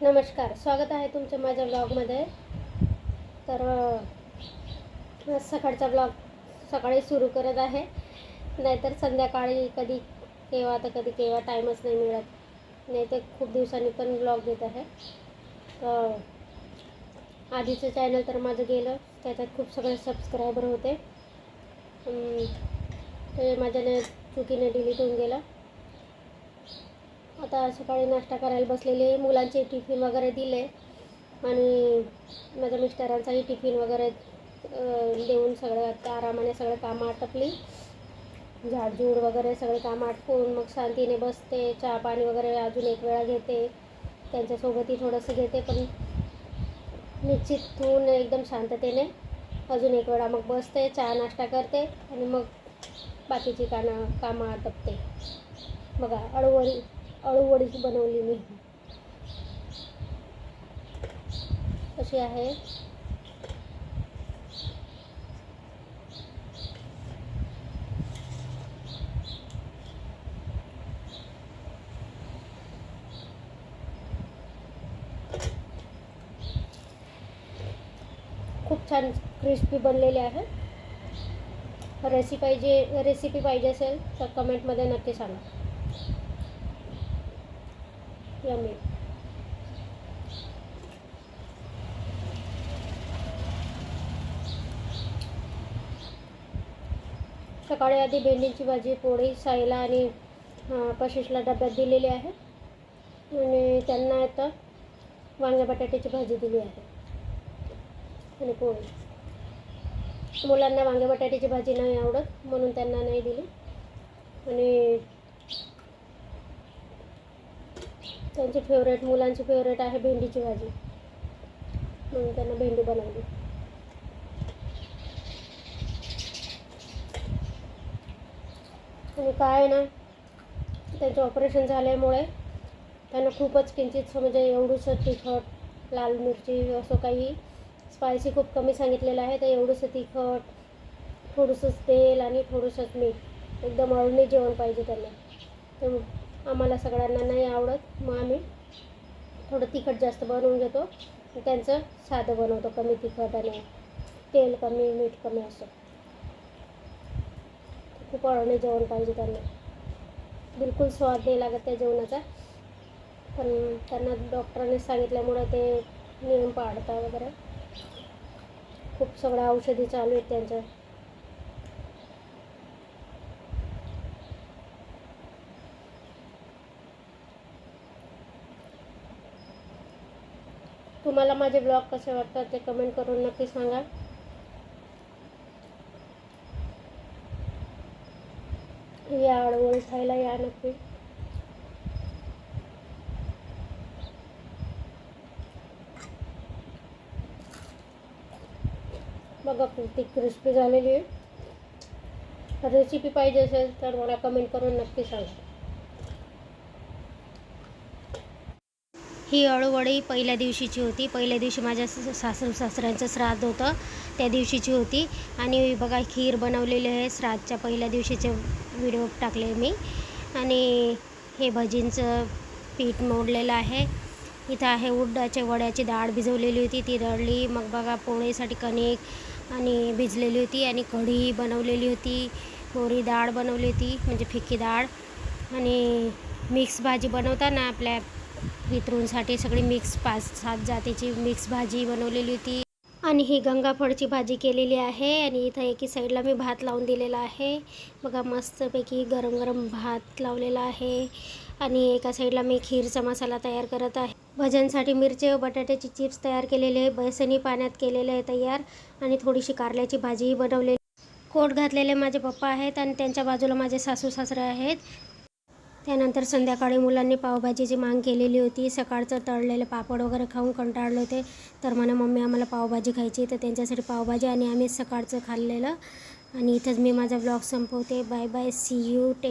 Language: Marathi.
नमस्कार स्वागत आहे तुमच्या माझ्या ब्लॉगमध्ये तर सकाळचा ब्लॉग सकाळी सुरू करत आहे. नाहीतर संध्याकाळी कधी केव्हा तर कधी केव्हा टाईमच नाही मिळत. नाही तर खूप दिवसांनी पण ब्लॉग देत आहे. आधीचं चॅनल तर माझं गेलं त्याच्यात खूप सगळे सबस्क्रायबर होते. ते माझ्याने चुकीने डिलीट होऊन गेलं. आता सकाळी नाश्ता करायला बसलेले मुलांचे टिफिन वगैरे दिले आणि माझ्या मिस्टरांचाही टिफिन वगैरे देऊन सगळं आता आरामाने सगळं कामं आटपली. झाडझूड वगैरे सगळे कामं आटपून मग शांतीने बसते चहा पाणी वगैरे अजून एक वेळा घेते. त्यांच्यासोबतही थोडंसं घेते पण निश्चित होऊन एकदम शांततेने अजून एक वेळा मग बसते चहा नाश्ता करते आणि मग बाकीची कानं कामं आटपते. बघा अळूवडी अळूवडी बनवली मी. कशी आहे? खूप छान क्रिस्पी बनलेले आहे. रेसिपी पाहिजे रेसिपी पाहिजे असेल तर कमेंटमध्ये नक्की सांगा. यम्मी सकाळी आधी भेंडीची भाजी पोळी साईला आणि अं, कशिशला डब्यात दिलेली आहे. आणि त्यांना आता वांग्या बटाट्याची भाजी दिली आहे. आणि पोळी. मुलांना वांग्या बटाट्याची भाजी नाही आवडत म्हणून त्यांना नाही दिली. आणि त्यांची फेवरेट मुलांची फेवरेट आहे भेंडीची भाजी. म्हणून त्यांना भेंडी बनवली. आणि काय ना त्यांचं ऑपरेशन झाल्यामुळे त्यांना खूपच किंचित म्हणजे एवढंसं तिखट लाल मिरची असं काही स्पायसी खूप कमी सांगितलेलं आहे. तर एवढंसं तिखट थोडंसंच तेल आणि थोडंसंच मीठ. एकदम अळणी जेवण पाहिजे त्यांना. तर आम्हाला सगळ्यांना नाही आवडत. थोडं तिखट जास्त बनवून घेतो. त्यांचं साधं बनवतो कमी तिखट आणि तेल कमी मीठ कमी असं. खूप अळणी जेवण पाहिजे त्यांना. बिलकुल स्वाद नाही लागत त्या जेवणाचा. पण त्यांना डॉक्टरांनी सांगितल्यामुळे ते नियम पाळता वगैरे. खूप सगळ्या औषधी चालू आहेत त्यांच्या. तुम्हाला माझे ब्लॉग कसे वाटतात ते कमेंट करून नक्की सांगा. या अडवळ खायला या नक्की. बघा कुर्ती क्रिस्पी झालेली आहे. रेसिपी पाहिजे असेल तर मला कमेंट करून नक्की सांगा. ही अळूवळी पहिल्या दिवशीची होती. पहिल्या दिवशी माझ्या स- सासू सासऱ्यांचं श्राद्ध होतं. त्या दिवशीची होती. आणि बघा खीर बनवलेली आहे. श्राद्धच्या पहिल्या दिवशीचे व्हिडिओ टाकले मी. आणि हे भजींचं पीठ मोडलेलं आहे. इथं आहे उड्डाच्या वड्याची डाळ भिजवलेली होती. ती दळली. मग बघा पोळीसाठी कणिक आणि भिजलेली होती. आणि कढी बनवलेली होती. मोरी डाळ बनवली होती. म्हणजे फिक्की डाळ. आणि मिक्स भाजी बनवताना आपल्या वितरूनसाठी सगळी मिक्स पाच सात जातीची मिक्स भाजी बनवलेली होती. आणि ही गंगाफळची भाजी केलेली आहे आणि इथं एकी साईडला मी भात लावून दिलेला आहे. बघा मस्तपैकी गरम गरम भात लावलेला आहे. आणि एका साईडला मी खीरचा मसाला तयार करत आहे. भजनसाठी मिरची व बटाट्याची चिप्स तयार केलेले आहे. बेसनी पाण्यात केलेले आहे तयार. आणि थोडीशी कारल्याची भाजीही बनवलेली. कोट घातलेले माझे पप्पा आहेत आणि त्यांच्या बाजूला माझे सासू सासरे आहेत. त्यानंतर संध्याकाळी मुलांनी पावभाजीची मांग केलेली होती. सकाळचं तळलेले पापड वगैरे खाऊन कंटाळले होते. तर म्हणे मम्मी आम्हाला पावभाजी खायची तर त्यांच्यासाठी पावभाजी आणि आम्ही सकाळचं खाल्लेलं. आणि इथंच मी माझा ब्लॉग संपवते. Bye bye see you take